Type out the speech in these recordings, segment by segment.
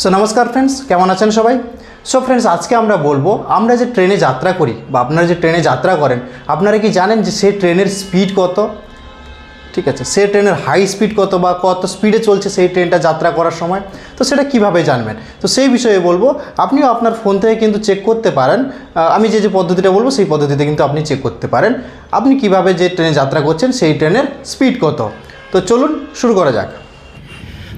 So নমস্কার friends কেমন আছেন সবাই? সো ফ্রেন্ডস আজকে আমরা বলব, আমরা যে ট্রেনে যাত্রা করি, বা আপনারা যে ট্রেনে যাত্রা করেন, আপনারা কি জানেন যে সেই ট্রেনের স্পিড কত? ঠিক আছে, সেই ট্রেনের হাই স্পিড কত বা কত স্পিডে চলছে সেই ট্রেনটা যাত্রা করার সময়? তো সেটা কীভাবে জানবেন? তো সেই বিষয়ে বলব, আপনিও আপনার ফোন থেকে কিন্তু চেক করতে পারেন। আমি যে যে পদ্ধতিটা বলব, সেই পদ্ধতিতে কিন্তু আপনি চেক করতে পারেন। আপনি কীভাবে যে ট্রেনে যাত্রা করছেন, সেই ট্রেনের স্পিড কত? তো চলুন, শুরু করা যাক।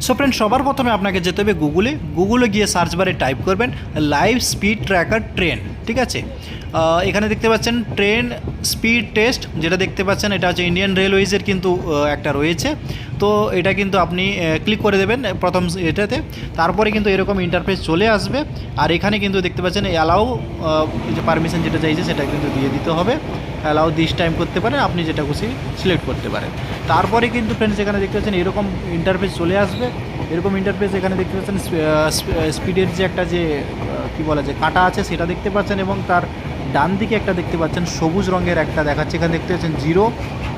সো ফ্রেন্ড সবার প্রথমে আপনাকে যেতে হবে গুগলে গুগলে গিয়ে সার্চ বারে টাইপ করবেন লাইভ স্পিড ট্র্যাকার ট্রেন ঠিক আছে? এখানে দেখতে পাচ্ছেন ট্রেন স্পিড টেস্ট, যেটা দেখতে পাচ্ছেন এটা হচ্ছে ইন্ডিয়ান রেলওয়েজের কিন্তু একটা রয়েছে। তো এটা কিন্তু আপনি ক্লিক করে দেবেন প্রথম এটাতে, তারপরে কিন্তু এরকম ইন্টারফেস চলে আসবে। আর এখানে কিন্তু দেখতে পাচ্ছেন অ্যালাউ যে পারমিশন যেটা চাইছে সেটা কিন্তু দিয়ে দিতে হবে। অ্যালাউ দিস টাইম করতে পারেন, আপনি যেটা খুশি সিলেক্ট করতে পারেন। তারপরে কিন্তু ফ্রেন্ডস এখানে দেখতে পাচ্ছেন এরকম ইন্টারফেস চলে আসবে। এরকম ইন্টারফেস এখানে দেখতে পাচ্ছেন স্পিডের যে একটা যে কি বলা যায় কাঁটা আছে সেটা দেখতে পাচ্ছেন এবং তার ডান দিকে একটা দেখতে পাচ্ছেন, সবুজ রঙের একটা দেখাচ্ছে। এখানে দেখতে পাচ্ছেন জিরো,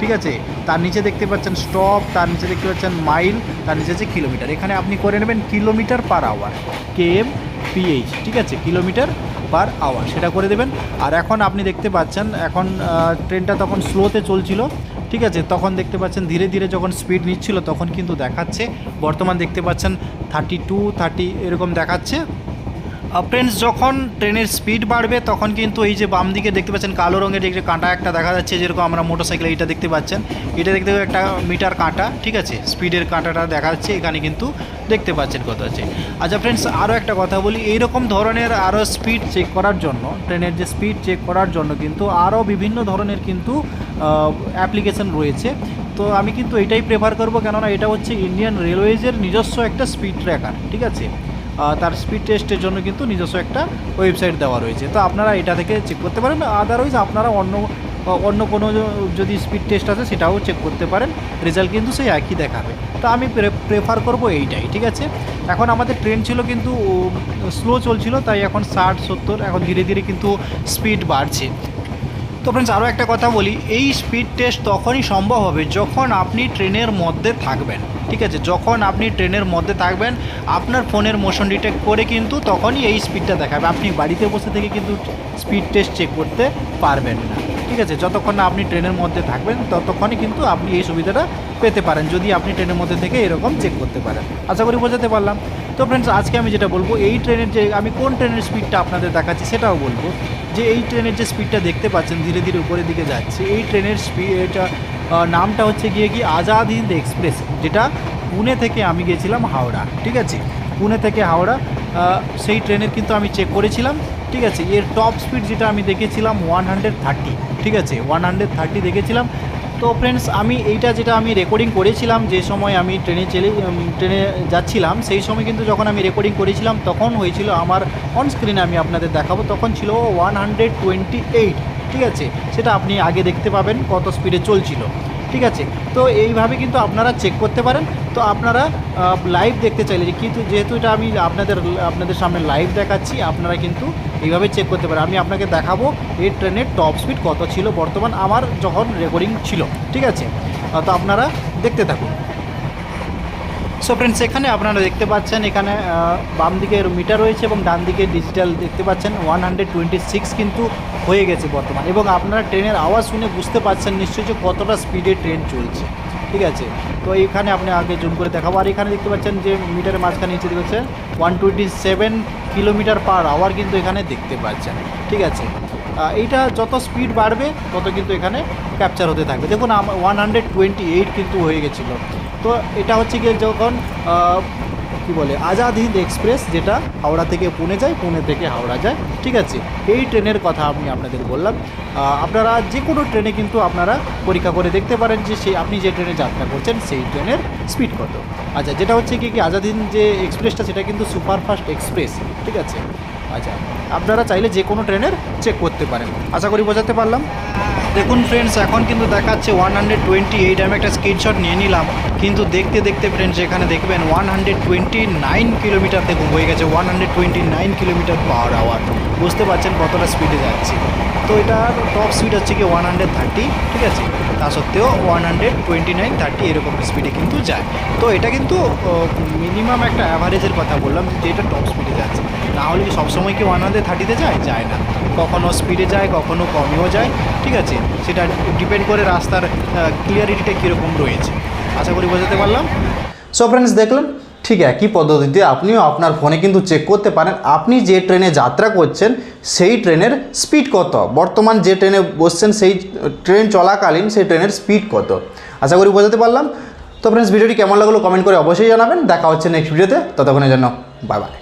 ঠিক আছে? তার নিচে দেখতে পাচ্ছেন স্টপ, তার নিচে দেখতে পাচ্ছেন মাইল, তার নিচে আছে কিলোমিটার। এখানে আপনি করে নেবেন kilometre per hour K M P H ঠিক আছে? কিলোমিটার পার আওয়ার, সেটা করে দেবেন। আর এখন আপনি দেখতে পাচ্ছেন, এখন ট্রেনটা তখন স্লোতে চলছিল, ঠিক আছে? তখন দেখতে পাচ্ছেন ধীরে ধীরে যখন স্পিড নিচ্ছিল, তখন কিন্তু দেখাচ্ছে। বর্তমান দেখতে পাচ্ছেন থার্টি টু, থার্টি, এরকম দেখাচ্ছে। ফ্রেন্ডস যখন ট্রেনের স্পিড বাড়বে, তখন কিন্তু এই যে বাম দিকে দেখতে পাচ্ছেন, কালো রঙের যে কাঁটা একটা দেখা যাচ্ছে, যেরকম আমরা মোটরসাইকেল এইটা দেখতে পাচ্ছেন। এটা দেখতে একটা মিটার কাঁটা, ঠিক আছে? স্পিডের কাঁটাটা দেখা যাচ্ছে, এখানে কিন্তু দেখতে পাচ্ছেন কত আছে আচ্ছা ফ্রেন্ডস আরও একটা কথা বলি, এইরকম ধরনের আরও স্পিড চেক করার জন্য ট্রেনের যে স্পিড চেক করার জন্য কিন্তু আরও বিভিন্ন ধরনের কিন্তু অ্যাপ্লিকেশন রয়েছে। তো আমি কিন্তু এটাই প্রেফার করব, কেননা এটা হচ্ছে ইন্ডিয়ান রেলওয়েজের নিজস্ব একটা স্পিড ট্র্যাকার ঠিক আছে? তার স্পিড টেস্টের জন্য কিন্তু নিজস্ব একটা ওয়েবসাইট দেওয়া রয়েছে। তো আপনারা এটা থেকে চেক করতে পারেন। আদারওয়াইজ আপনারা অন্য অন্য কোনো যদি স্পিড টেস্ট আছে সেটাও চেক করতে পারেন। রেজাল্ট কিন্তু সেই একই দেখাবে। তো আমি প্রেফার করব এইটাই, ঠিক আছে? এখন আমাদের ট্রেন ছিল কিন্তু স্লো চলছিল, তাই এখন ষাট, সত্তর, এখন ধীরে ধীরে কিন্তু স্পিড বাড়ছে। তো ফ্রেন্ডস আরও একটা কথা বলি, এই স্পিড টেস্ট তখনই সম্ভব হবে যখন আপনি ট্রেনের মধ্যে থাকবেন, ঠিক আছে? যখন আপনি ট্রেনের মধ্যে থাকবেন, আপনার ফোনের মোশন ডিটেক্ট করে কিন্তু তখনই এই স্পিডটা দেখাবে। আপনি বাড়িতে বসে থেকে কিন্তু স্পিড টেস্ট চেক করতে পারবেন না, ঠিক আছে? যতক্ষণ না আপনি ট্রেনের মধ্যে থাকবেন, ততক্ষণই কিন্তু আপনি এই সুবিধাটা পেতে পারেন, যদি আপনি ট্রেনের মধ্যে থেকে এরকম চেক করতে পারেন। আশা করি বোঝাতে পারলাম। তো ফ্রেন্ডস আজকে আমি যেটা বলব, এই ট্রেনের যে, আমি কোন ট্রেনের স্পিডটা আপনাদের দেখাচ্ছি সেটাও বলব, যে এই ট্রেনের যে স্পিডটা দেখতে পাচ্ছেন, ধীরে ধীরে উপরের দিকে যাচ্ছে, এই ট্রেনের স্পিড এটা নামটা হচ্ছে গিয়ে কি আজাদ হিন্দ এক্সপ্রেস, যেটা পুনে থেকে আমি গেছিলাম হাওড়া, ঠিক আছে? পুনে থেকে হাওড়া সেই ট্রেনের কিন্তু আমি চেক করেছিলাম, ঠিক আছে? এর টপ স্পিড যেটা আমি দেখেছিলাম ওয়ান হান্ড্রেড থার্টি ঠিক আছে? ওয়ান হান্ড্রেড থার্টি দেখেছিলাম তো ফ্রেন্ডস আমি এইটা যেটা আমি রেকর্ডিং করেছিলাম, যে সময় আমি ট্রেনে চলে ট্রেনে যাচ্ছিলাম, সেই সময় কিন্তু যখন আমি রেকর্ডিং করেছিলাম, তখন হয়েছিল আমার অন স্ক্রিনে আমি আপনাদের দেখাবো, তখন ছিল ওয়ান হান্ড্রেড টোয়েন্টি এইট ঠিক আছে? সেটা আপনি আগে দেখতে পাবেন, কত স্পিডে চলছিল। ঠিক আছে? তো এইভাবে কিন্তু আপনারা চেক করতে পারেন। তো আপনারা লাইভ দেখতে চাইলে যে কিন্তু যেহেতু এটা আমি আপনাদের আপনাদের সামনে লাইভ দেখাচ্ছি, আপনারা কিন্তু এইভাবে চেক করতে পারেন। আমি আপনাকে দেখাবো এই ট্রেনের টপ স্পিড কত ছিল বর্তমান। আমার যখন রেকর্ডিং ছিল, ঠিক আছে? তো আপনারা দেখতে থাকুন। সো ফ্রেন্ডস এখানে আপনারা দেখতে পাচ্ছেন, এখানে বাম দিকে মিটার রয়েছে এবং ডান দিকে ডিজিটাল দেখতে পাচ্ছেন ওয়ান কিন্তু হয়ে গেছে বর্তমান। এবং আপনারা ট্রেনের আওয়াজ শুনে বুঝতে পারছেন নিশ্চয়ই যে কতটা স্পিডে ট্রেন চলছে। ঠিক আছে? তো এইখানে আপনি আগে জুম করে দেখাবো। আর এখানে দেখতে পাচ্ছেন যে মিটারের মাঝখানে নিচে দেখেছে one twenty seven kilometre per hour কিন্তু এখানে দেখতে পাচ্ছেন। ঠিক আছে? এইটা যত স্পিড বাড়বে, তত কিন্তু এখানে ক্যাপচার হতে থাকবে। দেখুন ওয়ান হান্ড্রেড টোয়েন্টি এইট কিন্তু হয়ে গেছিল। তো এটা হচ্ছে গিয়ে যখন কি বলে, আজাদ হিন্দ এক্সপ্রেস যেটা হাওড়া থেকে পুনে যায়, পুনে থেকে হাওড়া যায়, ঠিক আছে? এই ট্রেনের কথা আমি আপনাদের বললাম। আপনারা যে কোনো ট্রেনে কিন্তু আপনারা পরীক্ষা করে দেখতে পারেন যে সেই আপনি যে ট্রেনে যাত্রা করছেন, সেই ট্রেনের স্পিড কত। আচ্ছা যেটা হচ্ছে কি কি, আজাদ হিন্দ যে এক্সপ্রেসটা, সেটা কিন্তু সুপারফাস্ট এক্সপ্রেস, ঠিক আছে? আচ্ছা আপনারা চাইলে যে কোনো ট্রেনের চেক করতে পারেন। আশা করি বোঝাতে পারলাম। দেখুন ফ্রেন্ডস এখন কিন্তু দেখাচ্ছে ওয়ান হান্ড্রেড টোয়েন্টি এইট আমি একটা স্ক্রিনশট নিয়ে নিলাম। কিন্তু দেখতে দেখতে ফ্রেন্ডস এখানে দেখবেন one hundred twenty nine kilometre দেখুন হয়ে গেছে one hundred twenty nine kilometre per hour বুঝতে পারছেন কতটা স্পিডে যাচ্ছে। তো এটার টপ স্পিড হচ্ছে কি ওয়ান হান্ড্রেড থার্টি ঠিক আছে? তা সত্ত্বেও one hundred twenty nine thirty এরকম স্পিডে কিন্তু যায়। তো এটা কিন্তু মিনিমাম একটা অ্যাভারেজের কথা বললাম যে এটা টপ স্পিডে যাচ্ছে। না হলে কি সবসময় কি ওয়ান হান্ড্রেড থার্টিতে যায়? যায় না। কখনও স্পিডে যায় কখনও কমেও যায়, ঠিক আছে? সেটা ডিপেন্ড করে রাস্তার ক্লিয়ারিটিটা কীরকম রয়েছে। আশা করি বোঝাতে পারলাম? সো ফ্রেন্ডস দেখলেন? ঠিক একই পদ্ধতিতে আপনিও আপনার ফোনে কিন্তু চেক করতে পারেন। আপনি যে ট্রেনে যাত্রা করছেন, সেই ট্রেনের স্পিড কত? বর্তমান যে ট্রেনে বসছেন, সেই ট্রেন চলাকালীন সেই ট্রেনের স্পিড কত? আশা করি বোঝাতে পারলাম। তো ফ্রেন্ডস ভিডিওটি কেমন লাগল কমেন্ট করে অবশ্যই জানাবেন। দেখা হচ্ছে নেক্সট ভিডিওতে ততক্ষণের জন্য বাই বাই